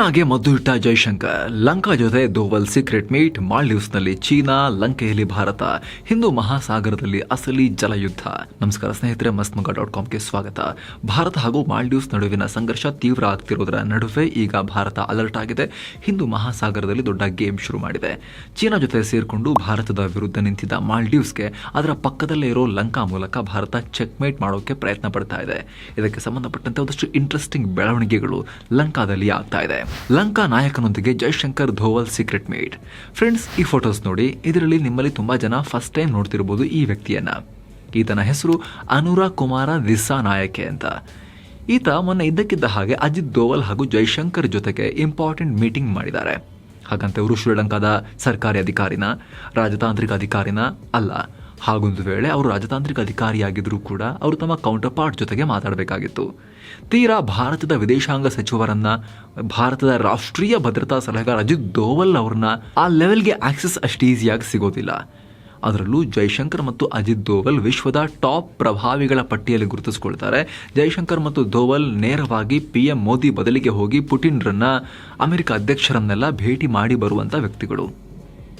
ಚೀನಾಗೆ ಮದ್ದು ಇಟ್ಟ ಜೈಶಂಕರ್, ಲಂಕಾ ಜೊತೆ ದೋವಲ್ ಸೀಕ್ರೆಟ್ ಮೀಟ್ ಮಾಲ್ಡೀವ್ಸ್ನಲ್ಲಿ ಚೀನಾ, ಲಂಕೆಯಲ್ಲಿ ಭಾರತ, ಹಿಂದೂ ಮಹಾಸಾಗರದಲ್ಲಿ ಅಸಲಿ ಜಲಯುದ್ಧ. ನಮಸ್ಕಾರ ಸ್ನೇಹಿತರೆ ಮಸ್ತ್ಮಗ ಡಾಟ್ ಕಾಮ್ಗೆ ಸ್ವಾಗತ. ಭಾರತ ಹಾಗೂ ಮಾಲ್ಡೀವ್ಸ್ ನಡುವಿನ ಸಂಘರ್ಷ ತೀವ್ರ ಆಗ್ತಿರೋದರ ನಡುವೆ ಈಗ ಭಾರತ ಅಲರ್ಟ್ ಆಗಿದೆ. ಹಿಂದೂ ಮಹಾಸಾಗರದಲ್ಲಿ ದೊಡ್ಡ ಗೇಮ್ ಶುರು ಮಾಡಿದೆ. ಚೀನಾ ಜೊತೆ ಸೇರಿಕೊಂಡು ಭಾರತದ ವಿರುದ್ಧ ನಿಂತಿದ್ದ ಮಾಲ್ಡೀವ್ಸ್ಗೆ ಅದರ ಪಕ್ಕದಲ್ಲೇ ಇರೋ ಲಂಕಾ ಮೂಲಕ ಭಾರತ ಚೆಕ್ಮೇಟ್ ಮಾಡೋಕೆ ಪ್ರಯತ್ನ ಪಡ್ತಾ ಇದೆ. ಇದಕ್ಕೆ ಸಂಬಂಧಪಟ್ಟಂತೆ ಒಂದಷ್ಟು ಇಂಟ್ರೆಸ್ಟಿಂಗ್ ಬೆಳವಣಿಗೆಗಳು ಲಂಕಾದಲ್ಲಿ ಆಗ್ತಾ ಇದೆ. Lanka ನಾಯಕನೊಂದಿಗೆ Jaishankar Doval secret made friends ಈ ಫೋಟೋಸ್ ನೋಡಿ ಇದರಲ್ಲಿ ನಿಮ್ಮಲ್ಲಿ ತುಂಬಾ ಜನ ಫಸ್ಟ್ ಟೈಮ್ ನೋಡ್ತಿರ್ಬೋದು ಈ ವ್ಯಕ್ತಿಯನ್ನ. ಈತನ ಹೆಸರು ಅನುರಾ ಕುಮಾರ ದಿಸಾ ನಾಯಕೆ ಅಂತ. ಈತ ಮೊನ್ನೆ ಇದ್ದಕ್ಕಿದ್ದ ಹಾಗೆ ಅಜಿತ್ ದೋವಲ್ ಹಾಗೂ ಜೈಶಂಕರ್ ಜೊತೆಗೆ ಇಂಪಾರ್ಟೆಂಟ್ ಮೀಟಿಂಗ್ ಮಾಡಿದ್ದಾರೆ. ಹಾಗಂತ ಇವರು ಶ್ರೀಲಂಕಾದ ಸರ್ಕಾರಿ ಅಧಿಕಾರಿನ, ರಾಜತಾಂತ್ರಿಕ ಅಧಿಕಾರಿನ ಅಲ್ಲ. ಹಾಗೊಂದು ವೇಳೆ ಅವರು ರಾಜತಾಂತ್ರಿಕ ಅಧಿಕಾರಿಯಾಗಿದ್ದರೂ ಕೂಡ ಅವರು ತಮ್ಮ ಕೌಂಟರ್ ಪಾರ್ಟ್ ಜೊತೆಗೆ ಮಾತಾಡಬೇಕಾಗಿತ್ತು. ತೀರಾ ಭಾರತದ ವಿದೇಶಾಂಗ ಸಚಿವರನ್ನ, ಭಾರತದ ರಾಷ್ಟ್ರೀಯ ಭದ್ರತಾ ಸಲಹೆಗಾರ ಅಜಿತ್ ದೋವಲ್ ಅವ್ರನ್ನ ಆ ಲೆವೆಲ್ಗೆ ಆಕ್ಸೆಸ್ ಅಷ್ಟು ಈಸಿಯಾಗಿ ಸಿಗೋದಿಲ್ಲ. ಅದರಲ್ಲೂ ಜೈಶಂಕರ್ ಮತ್ತು ಅಜಿತ್ ದೋವಲ್ ವಿಶ್ವದ ಟಾಪ್ ಪ್ರಭಾವಿಗಳ ಪಟ್ಟಿಯಲ್ಲಿ ಗುರುತಿಸಿಕೊಳ್ತಾರೆ. ಜೈಶಂಕರ್ ಮತ್ತು ದೋವಲ್ ನೇರವಾಗಿ ಪಿ ಎಂ ಮೋದಿ ಬದಲಿಗೆ ಹೋಗಿ ಪುಟಿನ್ರನ್ನ ಅಮೆರಿಕ ಅಧ್ಯಕ್ಷರನ್ನೆಲ್ಲ ಭೇಟಿ ಮಾಡಿ ಬರುವಂಥ ವ್ಯಕ್ತಿಗಳು.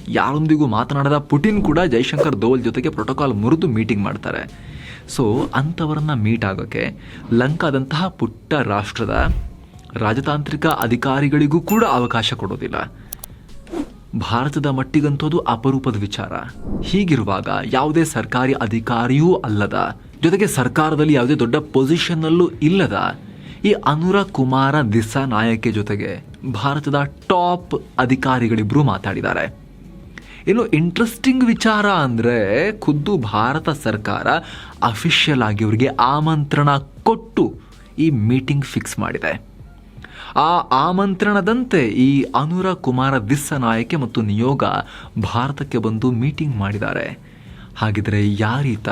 ಯಾರೊಂದಿಗೂ ಮಾತನಾಡದ ಪುಟಿನ್ ಕೂಡ ಜೈಶಂಕರ್ ದೋವಲ್ ಜೊತೆಗೆ ಪ್ರೋಟೋಕಾಲ್ ಮುರಿದು ಮೀಟಿಂಗ್ ಮಾಡ್ತಾರೆ. ಸೊ ಅಂಥವರನ್ನು ಮೀಟ್ ಆಗೋಕ್ಕೆ ಲಂಕಾದಂತಹ ಪುಟ್ಟ ರಾಷ್ಟ್ರದ ರಾಜತಾಂತ್ರಿಕ ಅಧಿಕಾರಿಗಳಿಗೂ ಕೂಡ ಅವಕಾಶ ಕೊಡೋದಿಲ್ಲ. ಭಾರತದ ಮಟ್ಟಿಗಂತೋದು ಅಪರೂಪದ ವಿಚಾರ. ಹೀಗಿರುವಾಗ ಯಾವುದೇ ಸರ್ಕಾರಿ ಅಧಿಕಾರಿಯೂ ಅಲ್ಲದ, ಜೊತೆಗೆ ಸರ್ಕಾರದಲ್ಲಿ ಯಾವುದೇ ದೊಡ್ಡ ಪೊಸಿಷನ್ನಲ್ಲೂ ಇಲ್ಲದ ಈ ಅನುರ ಕುಮಾರ ದಿಸ್ಸಾ ನಾಯಕೆ ಜೊತೆಗೆ ಭಾರತದ ಟಾಪ್ ಅಧಿಕಾರಿಗಳಿಬ್ಬರು ಮಾತಾಡಿದ್ದಾರೆ. ಇನ್ನು ಇಂಟ್ರೆಸ್ಟಿಂಗ್ ವಿಚಾರ ಅಂದರೆ ಖುದ್ದು ಭಾರತ ಸರ್ಕಾರ ಅಫಿಷಿಯಲ್ ಆಗಿ ಅವರಿಗೆ ಆಮಂತ್ರಣ ಕೊಟ್ಟು ಈ ಮೀಟಿಂಗ್ ಫಿಕ್ಸ್ ಮಾಡಿದೆ. ಆ ಆಮಂತ್ರಣದಂತೆ ಈ ಅನುರ ಕುಮಾರ ದಿಸ್ಸ ನಾಯಕೆ ಮತ್ತು ನಿಯೋಗ ಭಾರತಕ್ಕೆ ಬಂದು ಮೀಟಿಂಗ್ ಮಾಡಿದ್ದಾರೆ. ಹಾಗಿದ್ರೆ ಯಾರೀತ?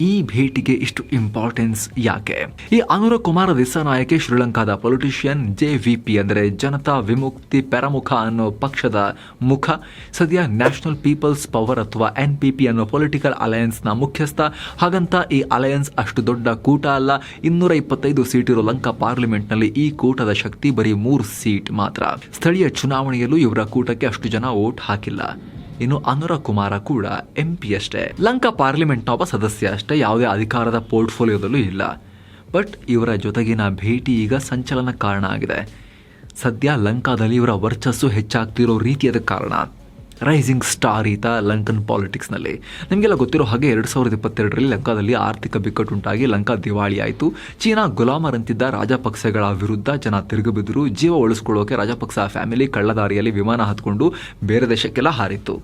ಈ ಭೇಟಿಗೆ ಇಷ್ಟು ಇಂಪಾರ್ಟೆನ್ಸ್ ಯಾಕೆ? ಈ ಅನುರಾಗ್ ಕುಮಾರ ನಾಯಕಿ ಶ್ರೀಲಂಕಾದ ಪೊಲಿಟಿಷಿಯನ್ ಜೆ ವಿ ಪಿ ಅಂದರೆ ಜನತಾ ವಿಮುಕ್ತಿ ಪೆರಮುಖ ಅನ್ನೋ ಪಕ್ಷದ ಮುಖ, ಸದ್ಯ ನ್ಯಾಷನಲ್ ಪೀಪಲ್ಸ್ ಪವರ್ ಅಥವಾ ಎನ್ ಪಿ ಪಿ ಅನ್ನೋ ಪೊಲಿಟಿಕಲ್ ಅಲಯನ್ಸ್ನ ಮುಖ್ಯಸ್ಥ. ಹಾಗಂತ ಈ ಅಲಯನ್ಸ್ ಅಷ್ಟು ದೊಡ್ಡ ಕೂಟ ಅಲ್ಲ ಇನ್ನೂರ ಇಪ್ಪತ್ತೈದು ಸೀಟ್ ಇರೋ ಲಂಕಾ ಪಾರ್ಲಿಮೆಂಟ್ನಲ್ಲಿ ಈ ಕೂಟದ ಶಕ್ತಿ ಬರೀ ಮೂರು ಸೀಟ್ ಮಾತ್ರ. ಸ್ಥಳೀಯ ಚುನಾವಣೆಯಲ್ಲೂ ಇವರ ಕೂಟಕ್ಕೆ ಅಷ್ಟು ಜನ ವೋಟ್ ಹಾಕಿಲ್ಲ. ಇನ್ನು ಅನುರ ಕುಮಾರ ಕೂಡ ಎಂ ಪಿ ಅಷ್ಟೇ. ಲಂಕಾ ಪಾರ್ಲಿಮೆಂಟ್ನ ಒಬ್ಬ ಸದಸ್ಯ ಅಷ್ಟೇ, ಯಾವುದೇ ಅಧಿಕಾರದ ಪೋರ್ಟ್ಫೋಲಿಯೋದಲ್ಲೂ ಇಲ್ಲ. ಬಟ್ ಇವರ ಜೊತೆಗಿನ ಭೇಟಿ ಈಗ ಸಂಚಲನ ಕಾರಣ ಆಗಿದೆ. ಸದ್ಯ ಲಂಕಾದಲ್ಲಿ ಇವರ ವರ್ಚಸ್ಸು ಹೆಚ್ಚಾಗ್ತಿರೋ ರೀತಿಯದ ಕಾರಣ. ರೈಸಿಂಗ್ ಸ್ಟಾರ್ ಈತ ಲಂಕನ್ ಪಾಲಿಟಿಕ್ಸ್ನಲ್ಲಿ ನಿಮಗೆಲ್ಲ ಗೊತ್ತಿರೋ ಹಾಗೆ ಎರಡು ಸಾವಿರದ ಇಪ್ಪತ್ತೆರಡರಲ್ಲಿ ಲಂಕಾದಲ್ಲಿ ಆರ್ಥಿಕ ಬಿಕ್ಕಟ್ಟುಂಟಾಗಿ ಲಂಕಾ ದಿವಾಳಿ ಆಯಿತು. ಚೀನಾ ಗುಲಾಮರಂತಿದ್ದ ರಾಜಪಕ್ಸೆಗಳ ವಿರುದ್ಧ ಜನ ತಿರುಗಿಬಿದ್ರು ಜೀವ ಉಳಿಸ್ಕೊಳ್ಳೋಕೆ ರಾಜಪಕ್ಸ ಫ್ಯಾಮಿಲಿ ಕಳ್ಳದಾರಿಯಲ್ಲಿ ವಿಮಾನ ಹತ್ಕೊಂಡು ಬೇರೆ ದೇಶಕ್ಕೆಲ್ಲ ಹಾರಿತ್ತು.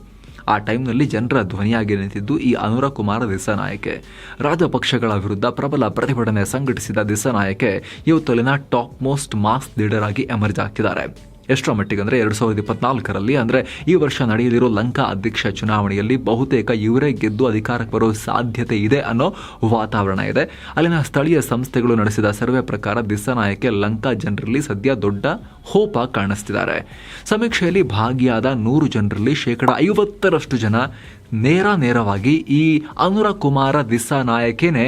ಆ ಟೈಮ್ನಲ್ಲಿ ಜನರ ಧ್ವನಿಯಾಗಿ ನಿಂತಿದ್ದು ಈ ಅನುರ ಕುಮಾರ ದಿಸ್ಸನಾಯಕೆ ರಾಜಪಕ್ಷಗಳ ವಿರುದ್ಧ ಪ್ರಬಲ ಪ್ರತಿಭಟನೆ ಸಂಘಟಿಸಿದ ದಿಸನಾಯಕೆ ಇವತ್ತಲ್ಲಿನ ಟಾಪ್ ಮೋಸ್ಟ್ ಮಾಸ್ ಲೀಡರ್ ಆಗಿ ಎಮರ್ಜ್ ಆಗ್ತಿದ್ದಾರೆ. ಎಷ್ಟರ ಮಟ್ಟಿಗೆ ಅಂದರೆ ಎರಡು ಸಾವಿರದ ಇಪ್ಪತ್ನಾಲ್ಕರಲ್ಲಿ, ಅಂದರೆ ಈ ವರ್ಷ ನಡೆಯಲಿರೋ ಲಂಕಾ ಅಧ್ಯಕ್ಷ ಚುನಾವಣೆಯಲ್ಲಿ ಬಹುತೇಕ ಇವರೇ ಗೆದ್ದು ಅಧಿಕಾರಕ್ಕೆ ಬರೋ ಸಾಧ್ಯತೆ ಇದೆ ಅನ್ನೋ ವಾತಾವರಣ ಇದೆ. ಅಲ್ಲಿನ ಸ್ಥಳೀಯ ಸಂಸ್ಥೆಗಳು ನಡೆಸಿದ ಸರ್ವೆ ಪ್ರಕಾರ ದಿಸ್ಸನಾಯಕೆ ಲಂಕಾ ಜನರಲ್ಲಿ ಸದ್ಯ ದೊಡ್ಡ ಹೋಪ ಕಾಣಿಸ್ತಿದ್ದಾರೆ. ಸಮೀಕ್ಷೆಯಲ್ಲಿ ಭಾಗಿಯಾದ ನೂರು ಜನರಲ್ಲಿ ಶೇಕಡ ಐವತ್ತರಷ್ಟು ಜನ ನೇರ ನೇರವಾಗಿ ಈ ಅನುರ ಕುಮಾರ ದಿಸ್ಸಾ ನಾಯಕೇನೆ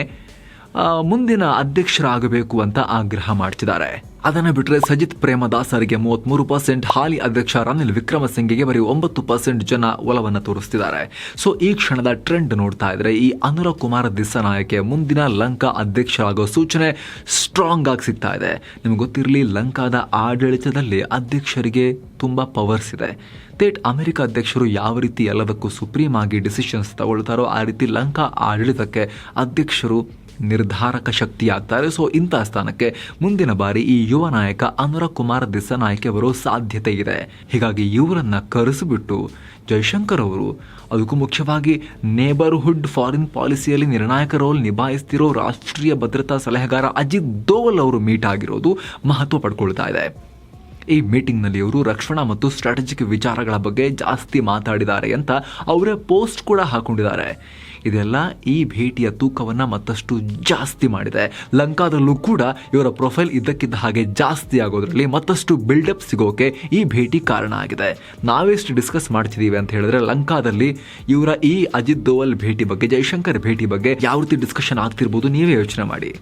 ಮುಂದಿನ ಅಧ್ಯಕ್ಷರಾಗಬೇಕು ಅಂತ ಆಗ್ರಹ ಮಾಡ್ತಿದ್ದಾರೆ. ಅದನ್ನು ಬಿಟ್ಟರೆ ಸಜಿತ್ ಪ್ರೇಮದಾಸರಿಗೆ ಮೂವತ್ಮೂರು ಪರ್ಸೆಂಟ್, ಹಾಲಿ ಅಧ್ಯಕ್ಷ ರನಿಲ್ ವಿಕ್ರಮಸಿಂಘೆಗೆ ಬರೀ ಒಂಬತ್ತು ಪರ್ಸೆಂಟ್ ಜನ ಒಲವನ್ನು ತೋರಿಸ್ತಿದ್ದಾರೆ. ಸೊ, ಈ ಕ್ಷಣದ ಟ್ರೆಂಡ್ ನೋಡ್ತಾ ಇದ್ರೆ ಈ ಅನುರ ಕುಮಾರ ದಿಸ್ಸನಾಯಕೆ ಮುಂದಿನ ಲಂಕಾ ಅಧ್ಯಕ್ಷರಾಗೋ ಸೂಚನೆ ಸ್ಟ್ರಾಂಗ್ ಆಗಿ ಸಿಗ್ತಾ ಇದೆ. ನಿಮ್ಗೆ ಗೊತ್ತಿರಲಿ, ಲಂಕಾದ ಆಡಳಿತದಲ್ಲಿ ಅಧ್ಯಕ್ಷರಿಗೆ ತುಂಬ ಪವರ್ಸ್ ಇದೆ. ತೇಟ್ ಅಮೆರಿಕ ಅಧ್ಯಕ್ಷರು ಯಾವ ರೀತಿ ಎಲ್ಲದಕ್ಕೂ ಸುಪ್ರೀಂ ಆಗಿ ಡಿಸಿಷನ್ಸ್ ತಗೊಳ್ತಾರೋ ಆ ರೀತಿ ಲಂಕಾ ಆಡಳಿತಕ್ಕೆ ಅಧ್ಯಕ್ಷರು ನಿರ್ಧಾರಕ ಶಕ್ತಿ ಆಗ್ತಾರೆ ಸೊ ಇಂಥ ಸ್ಥಾನಕ್ಕೆ ಮುಂದಿನ ಬಾರಿ ಈ ಯುವ ನಾಯಕ ಅನುರ ಕುಮಾರ್ ದಿಸ್ಸನಾಯಕೆ ಬರೋ ಸಾಧ್ಯತೆ ಇದೆ. ಹೀಗಾಗಿ ಇವರನ್ನ ಕರೆಸಿಬಿಟ್ಟು ಜೈಶಂಕರ್ ಅವರು ಅದಕ್ಕೂ ಮುಖ್ಯವಾಗಿ ನೇಬರ್ಹುಡ್ ಫಾರಿನ್ ಪಾಲಿಸಿಯಲ್ಲಿ ನಿರ್ಣಾಯಕ ರೋಲ್ ನಿಭಾಯಿಸ್ತಿರೋ ರಾಷ್ಟ್ರೀಯ ಭದ್ರತಾ ಸಲಹೆಗಾರ ಅಜಿತ್ ದೋವಲ್ ಅವರು ಮೀಟ್ ಆಗಿರೋದು ಮಹತ್ವ ಪಡ್ಕೊಳ್ತಾ ಇದೆ. ಈ ಮೀಟಿಂಗ್ನಲ್ಲಿ ಇವರು ರಕ್ಷಣಾ ಮತ್ತು ಸ್ಟ್ರಾಟಜಿಕ್ ವಿಚಾರಗಳ ಬಗ್ಗೆ ಜಾಸ್ತಿ ಮಾತಾಡಿದ್ದಾರೆ ಅಂತ ಅವರೇ ಪೋಸ್ಟ್ ಕೂಡ ಹಾಕೊಂಡಿದ್ದಾರೆ. ಇದೆಲ್ಲ ಈ ಭೇಟಿಯ ತೂಕವನ್ನು ಮತ್ತಷ್ಟು ಜಾಸ್ತಿ ಮಾಡಿದೆ. ಲಂಕಾದಲ್ಲೂ ಕೂಡ ಇವರ ಪ್ರೊಫೈಲ್ ಇದ್ದಕ್ಕಿದ್ದ ಹಾಗೆ ಜಾಸ್ತಿ ಆಗೋದ್ರಲ್ಲಿ ಮತ್ತಷ್ಟು ಬಿಲ್ಡಪ್ ಸಿಗೋಕೆ ಈ ಭೇಟಿ ಕಾರಣ ಆಗಿದೆ. ನಾವೆಷ್ಟು ಡಿಸ್ಕಸ್ ಮಾಡ್ತಿದ್ದೀವಿ ಅಂತ ಹೇಳಿದ್ರೆ ಲಂಕಾದಲ್ಲಿ ಇವರ ಈ ಅಜಿತ್ ದೋವಲ್ ಭೇಟಿ ಬಗ್ಗೆ, ಜೈಶಂಕರ್ ಭೇಟಿ ಬಗ್ಗೆ ಯಾವ ರೀತಿ ಡಿಸ್ಕಷನ್ ಆಗ್ತಿರ್ಬೋದು ನೀವೇ ಯೋಚನೆ ಮಾಡಿ.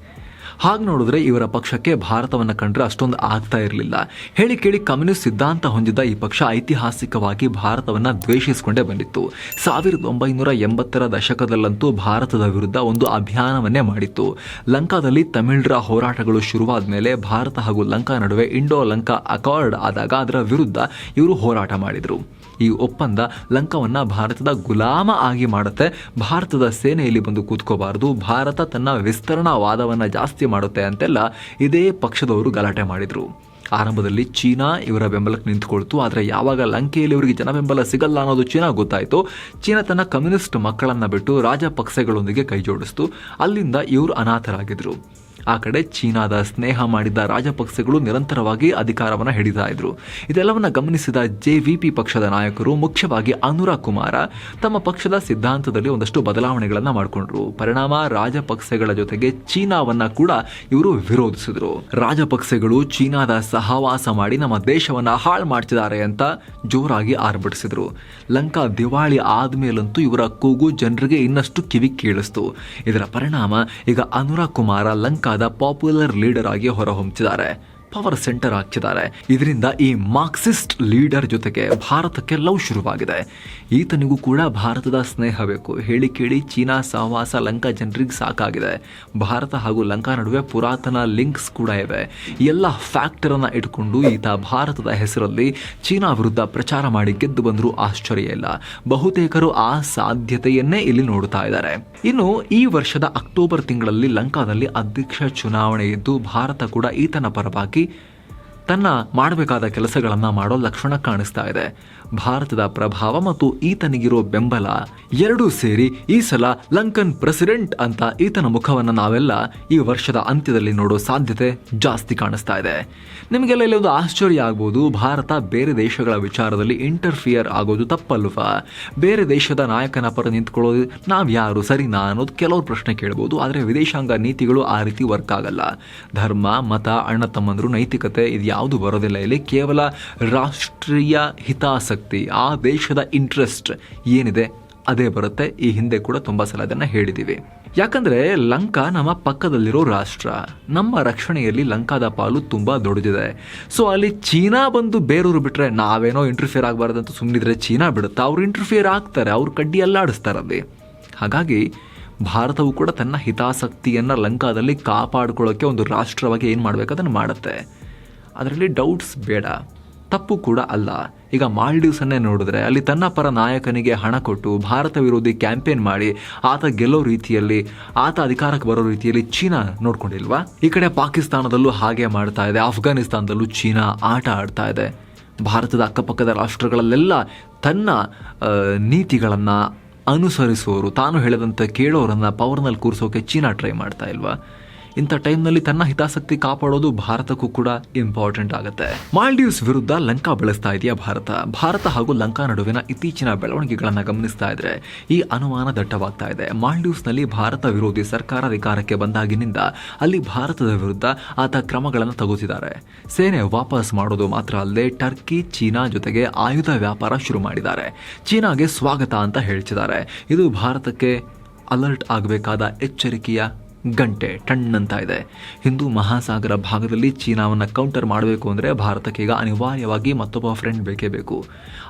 ಹಾಗೆ ನೋಡಿದ್ರೆ ಇವರ ಪಕ್ಷಕ್ಕೆ ಭಾರತವನ್ನು ಕಂಡ್ರೆ ಅಷ್ಟೊಂದು ಆಗ್ತಾ ಇರಲಿಲ್ಲ. ಹೇಳಿ ಕೇಳಿ ಕಮ್ಯುನಿಸ್ಟ್ ಸಿದ್ಧಾಂತ ಹೊಂದಿದ್ದ ಈ ಪಕ್ಷ ಐತಿಹಾಸಿಕವಾಗಿ ಭಾರತವನ್ನು ದ್ವೇಷಿಸಿಕೊಂಡೇ ಬಂದಿತ್ತು. ಸಾವಿರದ ಒಂಬೈನೂರ ಎಂಬತ್ತರ ದಶಕದಲ್ಲಂತೂ ಭಾರತದ ವಿರುದ್ಧ ಒಂದು ಅಭಿಯಾನವನ್ನೇ ಮಾಡಿತ್ತು. ಲಂಕಾದಲ್ಲಿ ತಮಿಳರ ಹೋರಾಟಗಳು ಶುರುವಾದ ಮೇಲೆ ಭಾರತ ಹಾಗೂ ಲಂಕಾ ನಡುವೆ ಇಂಡೋ ಲಂಕಾ ಅಕಾರ್ಡ್ ಆದಾಗ ಅದರ ವಿರುದ್ಧ ಇವರು ಹೋರಾಟ ಮಾಡಿದರು. ಈ ಒಪ್ಪಂದ ಲಂಕಾವನ್ನು ಭಾರತದ ಗುಲಾಮ ಆಗಿ ಮಾಡುತ್ತೆ. ಭಾರತದ ಸೇನೆಯಲ್ಲಿ ಬಂದು ಕೂತ್ಕೋಬಾರದು. ಭಾರತ ತನ್ನ ವಿಸ್ತರಣಾ ವಾದವನ್ನ ಜಾಸ್ತಿ ಮಾಡುತ್ತೆ ಅಂತೆಲ್ಲ ಇದೇ ಪಕ್ಷದವರು ಗಲಾಟೆ ಮಾಡಿದರು. ಆರಂಭದಲ್ಲಿ ಚೀನಾ ಇವರ ಬೆಂಬಲಕ್ಕೆ ನಿಂತ್ಕೊಳ್ತು. ಆದರೆ ಯಾವಾಗ ಲಂಕೆಯಲ್ಲಿ ಇವರಿಗೆ ಜನ ಬೆಂಬಲ ಸಿಗಲ್ಲ ಅನ್ನೋದು ಚೀನಾ ಗೊತ್ತಾಯಿತು. ಚೀನಾ ತನ್ನ ಕಮ್ಯುನಿಸ್ಟ್ ಮಕ್ಕಳನ್ನು ಬಿಟ್ಟು ರಾಜಪಕ್ಸೆಗಳೊಂದಿಗೆ ಕೈ ಜೋಡಿಸ್ತು ಅಲ್ಲಿಂದ ಇವರು ಅನಾಥರಾಗಿದ್ರು. ಆ ಕಡೆ ಚೀನಾದ ಸ್ನೇಹ ಮಾಡಿದ ರಾಜಪಕ್ಸೆಗಳು ನಿರಂತರವಾಗಿ ಅಧಿಕಾರವನ್ನು ಹಿಡಿತಾ ಇದ್ರು. ಇದೆಲ್ಲವನ್ನ ಗಮನಿಸಿದ ಜೆ ವಿ ಪಿ ಪಕ್ಷದ ನಾಯಕರು ಮುಖ್ಯವಾಗಿ ಅನುರಾಗ್ ಕುಮಾರ ತಮ್ಮ ಪಕ್ಷದ ಸಿದ್ಧಾಂತದಲ್ಲಿ ಒಂದಷ್ಟು ಬದಲಾವಣೆಗಳನ್ನು ಮಾಡಿಕೊಂಡ್ರು. ಪರಿಣಾಮ ರಾಜಪಕ್ಸೆಗಳ ಜೊತೆಗೆ ಚೀನಾವನ್ನ ಕೂಡ ಇವರು ವಿರೋಧಿಸಿದ್ರು. ರಾಜಪಕ್ಸೆಗಳು ಚೀನಾದ ಸಹವಾಸ ಮಾಡಿ ನಮ್ಮ ದೇಶವನ್ನ ಹಾಳು ಮಾಡ್ತಿದ್ದಾರೆ ಅಂತ ಜೋರಾಗಿ ಆರ್ಭಟಿಸಿದ್ರು. ಲಂಕಾ ದಿವಾಳಿ ಆದ್ಮೇಲಂತೂ ಇವರ ಕೂಗು ಜನರಿಗೆ ಇನ್ನಷ್ಟು ಕಿವಿ ಕೇಳಿಸ್ತು. ಇದರ ಪರಿಣಾಮ ಈಗ ಅನುರಾಗ್ ಕುಮಾರ ಲಂಕಾದ ಪಾಪ್ಯುಲರ್ ಲೀಡರ್ ಆಗಿ ಹೊರಹೊಮ್ಮಿಸಿದ್ದಾರೆ ಪವರ್ ಸೆಂಟರ್ ಹಾಕಿದ್ದಾರೆ. ಇದರಿಂದ ಈ ಮಾರ್ಕ್ಸಿಸ್ಟ್ ಲೀಡರ್ ಜೊತೆಗೆ ಭಾರತಕ್ಕೆ ಲವ್ ಶುರುವಾಗಿದೆ. ಈತನಿಗೂ ಕೂಡ ಭಾರತದ ಸ್ನೇಹ ಬೇಕು. ಹೇಳಿ ಕೇಳಿ ಚೀನಾ, ಸಹವಾಸ, ಲಂಕಾ ಜನರಿಗೆ ಸಾಕಾಗಿದೆ. ಭಾರತ ಹಾಗೂ ಲಂಕಾ ನಡುವೆ ಪುರಾತನ ಲಿಂಕ್ಸ್ ಕೂಡ ಇವೆ. ಎಲ್ಲ ಫ್ಯಾಕ್ಟರ್ ಅನ್ನ ಇಟ್ಕೊಂಡು ಈತ ಭಾರತದ ಹೆಸರಲ್ಲಿ ಚೀನಾ ವಿರುದ್ಧ ಪ್ರಚಾರ ಮಾಡಿ ಗೆದ್ದು ಬಂದರೂ ಆಶ್ಚರ್ಯ ಇಲ್ಲ. ಬಹುತೇಕರು ಆ ಸಾಧ್ಯತೆಯನ್ನೇ ಇಲ್ಲಿ ನೋಡ್ತಾ ಇದ್ದಾರೆ. ಇನ್ನು ಈ ವರ್ಷದ ಅಕ್ಟೋಬರ್ ತಿಂಗಳಲ್ಲಿ ಲಂಕಾದಲ್ಲಿ ಅಧ್ಯಕ್ಷ ಚುನಾವಣೆ ಇದ್ದು ಭಾರತ ಕೂಡ ಈತನ ಪರವಾಗಿ ತನ್ನ ಮಾಡಬೇಕಾದ ಕೆಲಸಗಳನ್ನು ಮಾಡೋ ಲಕ್ಷಣ ಕಾಣಿಸ್ತಾ ಇದೆ. ಭಾರತದ ಪ್ರಭಾವ ಮತ್ತು ಈತನಿಗಿರೋ ಬೆಂಬಲ ಎರಡೂ ಸೇರಿ ಈ ಸಲ ಲಂಕನ್ ಪ್ರೆಸಿಡೆಂಟ್ ಅಂತ ಈತನ ಮುಖವನ್ನು ನಾವೆಲ್ಲ ಈ ವರ್ಷದ ಅಂತ್ಯದಲ್ಲಿ ನೋಡೋ ಸಾಧ್ಯತೆ ಜಾಸ್ತಿ ಕಾಣಿಸ್ತಾ ಇದೆ. ನಿಮಗೆಲ್ಲ ಇಲ್ಲಿ ಒಂದು ಆಶ್ಚರ್ಯ ಆಗ್ಬೋದು, ಭಾರತ ಬೇರೆ ದೇಶಗಳ ವಿಚಾರದಲ್ಲಿ ಇಂಟರ್ಫಿಯರ್ ಆಗೋದು ತಪ್ಪಲ್ವಾ ಬೇರೆ ದೇಶದ ನಾಯಕನ ಪರ ನಿಂತ್ಕೊಳ್ಳೋದು ನಾವು ಯಾರು, ಸರಿನಾ ಅನ್ನೋದು ಕೆಲವರು ಪ್ರಶ್ನೆ ಕೇಳ್ಬೋದು, ಆದರೆ ವಿದೇಶಾಂಗ ನೀತಿಗಳು ಆ ರೀತಿ ವರ್ಕ್ ಆಗಲ್ಲ. ಧರ್ಮ, ಮತ, ಅಣ್ಣ ತಮ್ಮಂದರು ನೈತಿಕತೆ ಇದು ಯಾವುದು ಬರೋದಿಲ್ಲ. ಇಲ್ಲಿ ಕೇವಲ ರಾಷ್ಟ್ರೀಯ ಹಿತಾಸಕ್ತಿ ಆ ದೇಶದ ಇಂಟ್ರೆಸ್ಟ್ ಏನಿದೆ, ಅದೇ ಬರುತ್ತೆ. ಈ ಹಿಂದೆ ಕೂಡ ತುಂಬ ಸಲ ಅದನ್ನು ಹೇಳಿದ್ದೀವಿ ಯಾಕಂದ್ರೆ ಲಂಕಾ ನಮ್ಮ ಪಕ್ಕದಲ್ಲಿರೋ ರಾಷ್ಟ್ರ. ನಮ್ಮ ರಕ್ಷಣೆಯಲ್ಲಿ ಲಂಕಾದ ಪಾಲು ತುಂಬಾ ದೊಡ್ಡದಿದೆ. ಸೊ ಅಲ್ಲಿ ಚೀನಾ ಬಂದು ಬೇರೂರು ಬಿಟ್ರೆ ನಾವೇನೋ ಇಂಟರ್ಫಿಯರ್ ಆಗಬಾರ್ದಂತ ಸುಮ್ಮನಿದ್ರೆ ಚೀನಾ ಬಿಡುತ್ತೆ? ಅವ್ರು ಇಂಟರ್ಫಿಯರ್ ಆಗ್ತಾರೆ, ಅವ್ರು ಕಡ್ಡಿ ಅಲ್ಲಾಡಿಸ್ತಾರೆ ಅಲ್ಲಿ. ಹಾಗಾಗಿ ಭಾರತವು ಕೂಡ ತನ್ನ ಹಿತಾಸಕ್ತಿಯನ್ನು ಲಂಕಾದಲ್ಲಿ ಕಾಪಾಡ್ಕೊಳ್ಳೋಕ್ಕೆ ಒಂದು ರಾಷ್ಟ್ರವಾಗಿ ಏನು ಮಾಡಬೇಕು? ಅದನ್ನು ಮಾಡುತ್ತೆ. ಅದರಲ್ಲಿ ಡೌಟ್ಸ್ ಬೇಡ. ತಪ್ಪು ಕೂಡ ಅಲ್ಲ. ಈಗ ಮಾಲ್ಡೀವ್ಸನ್ನೇ ನೋಡಿದ್ರೆ ಅಲ್ಲಿ ತನ್ನ ಪರ ನಾಯಕನಿಗೆ ಹಣ ಕೊಟ್ಟು ಭಾರತ ವಿರೋಧಿ ಕ್ಯಾಂಪೇನ್ ಮಾಡಿ ಆತ ಗೆಲ್ಲೋ ರೀತಿಯಲ್ಲಿ, ಆತ ಅಧಿಕಾರಕ್ಕೆ ಬರೋ ರೀತಿಯಲ್ಲಿ ಚೀನಾ ನೋಡ್ಕೊಂಡಿಲ್ವಾ? ಈ ಕಡೆ ಪಾಕಿಸ್ತಾನದಲ್ಲೂ ಹಾಗೆ ಮಾಡ್ತಾ ಇದೆ. ಅಫ್ಘಾನಿಸ್ತಾನದಲ್ಲೂ ಚೀನಾ ಆಟ ಆಡ್ತಾ ಇದೆ. ಭಾರತದ ಅಕ್ಕಪಕ್ಕದ ರಾಷ್ಟ್ರಗಳಲ್ಲೆಲ್ಲ ತನ್ನ ನೀತಿಗಳನ್ನು ಅನುಸರಿಸುವವರು ತಾನು ಹೇಳಿದಂಥ ಕೇಳೋರನ್ನ ಪವರ್ನಲ್ಲಿ ಕೂರಿಸೋಕೆ ಚೀನಾ ಟ್ರೈ ಮಾಡ್ತಾ ಇಲ್ವಾ? ಇಂಥ ಟೈಮ್ನಲ್ಲಿ ತನ್ನ ಹಿತಾಸಕ್ತಿ ಕಾಪಾಡೋದು ಭಾರತಕ್ಕೂ ಕೂಡ ಇಂಪಾರ್ಟೆಂಟ್ ಆಗುತ್ತೆ. ಮಾಲ್ಡೀವ್ಸ್ ವಿರುದ್ಧ ಲಂಕಾ ಬೆಳೆಸ್ತಾ ಇದೆಯಾ ಭಾರತ? ಭಾರತ ಹಾಗೂ ಲಂಕಾ ನಡುವಿನ ಇತ್ತೀಚಿನ ಬೆಳವಣಿಗೆಗಳನ್ನು ಗಮನಿಸ್ತಾ ಇದ್ರೆ ಈ ಅನುಮಾನ ದಟ್ಟವಾಗ್ತಾ ಇದೆ. ಮಾಲ್ಡೀವ್ಸ್ನಲ್ಲಿ ಭಾರತ ವಿರೋಧಿ ಸರ್ಕಾರ ಅಧಿಕಾರಕ್ಕೆ ಬಂದಾಗಿನಿಂದ ಅಲ್ಲಿ ಭಾರತದ ವಿರುದ್ಧ ಆತ ಕ್ರಮಗಳನ್ನು ತಗೋತಿದ್ದಾರೆ. ಸೇನೆ ವಾಪಸ್ ಮಾಡೋದು ಮಾತ್ರ ಅಲ್ಲದೆ ಟರ್ಕಿ, ಚೀನಾ ಜೊತೆಗೆ ಆಯುಧ ವ್ಯಾಪಾರ ಶುರು ಮಾಡಿದ್ದಾರೆ. ಚೀನಾಗೆ ಸ್ವಾಗತ ಅಂತ ಹೇಳ್ತಿದ್ದಾರೆ. ಇದು ಭಾರತಕ್ಕೆ ಅಲರ್ಟ್ ಆಗಬೇಕಾದ ಎಚ್ಚರಿಕೆಯ ಗಂಟೆ ಟಣ್ಣಂತ ಇದೆ. ಹಿಂದೂ ಮಹಾಸಾಗರ ಭಾಗದಲ್ಲಿ ಚೀನಾವನ್ನು ಕೌಂಟರ್ ಮಾಡಬೇಕು ಅಂದರೆ ಭಾರತಕ್ಕೆ ಈಗ ಅನಿವಾರ್ಯವಾಗಿ ಮತ್ತೊಬ್ಬ ಫ್ರೆಂಡ್ ಬೇಕೇ ಬೇಕು.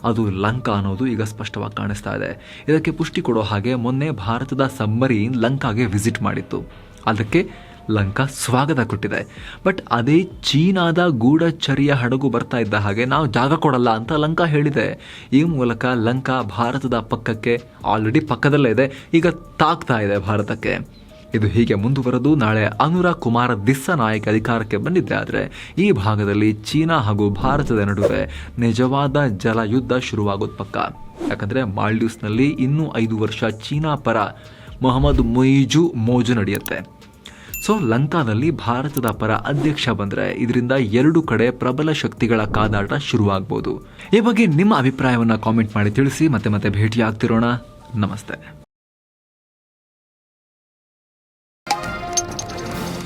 ಅದು ಲಂಕಾ ಅನ್ನೋದು ಈಗ ಸ್ಪಷ್ಟವಾಗಿ ಕಾಣಿಸ್ತಾ ಇದೆ. ಇದಕ್ಕೆ ಪುಷ್ಟಿ ಕೊಡೋ ಹಾಗೆ ಮೊನ್ನೆ ಭಾರತದ ಸಬ್ಮರೀನ್ ಲಂಕಾಗೆ ವಿಸಿಟ್ ಮಾಡಿತ್ತು. ಅದಕ್ಕೆ ಲಂಕಾ ಸ್ವಾಗತ ಕೊಟ್ಟಿದೆ. ಬಟ್ ಅದೇ ಚೀನಾದ ಗೂಢಚರ್ಯ ಹಡಗು ಬರ್ತಾ ಇದ್ದ ಹಾಗೆ ನಾವು ಜಾಗ ಕೊಡಲ್ಲ ಅಂತ ಲಂಕಾ ಹೇಳಿದೆ. ಈ ಮೂಲಕ ಲಂಕಾ ಭಾರತದ ಪಕ್ಕಕ್ಕೆ ಆಲ್ರೆಡಿ ಪಕ್ಕದಲ್ಲೇ ಇದೆ. ಈಗ ತಾಕ್ತಾ ಇದೆ ಭಾರತಕ್ಕೆ. ಇದು ಹೀಗೆ ಮುಂದುವರೆದು ನಾಳೆ ಅನುರಾಗ್ ಕುಮಾರ್ ದಿಸ್ಸ ನಾಯಕ ಅಧಿಕಾರಕ್ಕೆ ಬಂದಿದ್ದೆ. ಆದರೆ ಈ ಭಾಗದಲ್ಲಿ ಚೀನಾ ಹಾಗೂ ಭಾರತದ ನಡುವೆ ನಿಜವಾದ ಜಲಯುದ್ಧ ಶುರುವಾಗೋದು ಪಕ್ಕ. ಯಾಕಂದರೆ ಮಾಲ್ಡೀವ್ಸ್ನಲ್ಲಿ ಇನ್ನೂ ಐದು ವರ್ಷ ಚೀನಾ ಪರ ಮೊಹಮ್ಮದ್ ಮೊಯಿಜು ಮೋಜು ನಡೆಯುತ್ತೆ. ಸೊ, ಲಂಕಾದಲ್ಲಿ ಭಾರತದ ಪರ ಅಧ್ಯಕ್ಷ ಬಂದರೆ ಇದರಿಂದ ಎರಡು ಕಡೆ ಪ್ರಬಲ ಶಕ್ತಿಗಳ ಕಾದಾಟ ಶುರುವಾಗ್ಬೋದು. ಈ ಬಗ್ಗೆ ನಿಮ್ಮ ಅಭಿಪ್ರಾಯವನ್ನು ಕಾಮೆಂಟ್ ಮಾಡಿ ತಿಳಿಸಿ, ಮತ್ತೆ ಮತ್ತೆ ಭೇಟಿಯಾಗ್ತಿರೋಣ. ನಮಸ್ತೆ.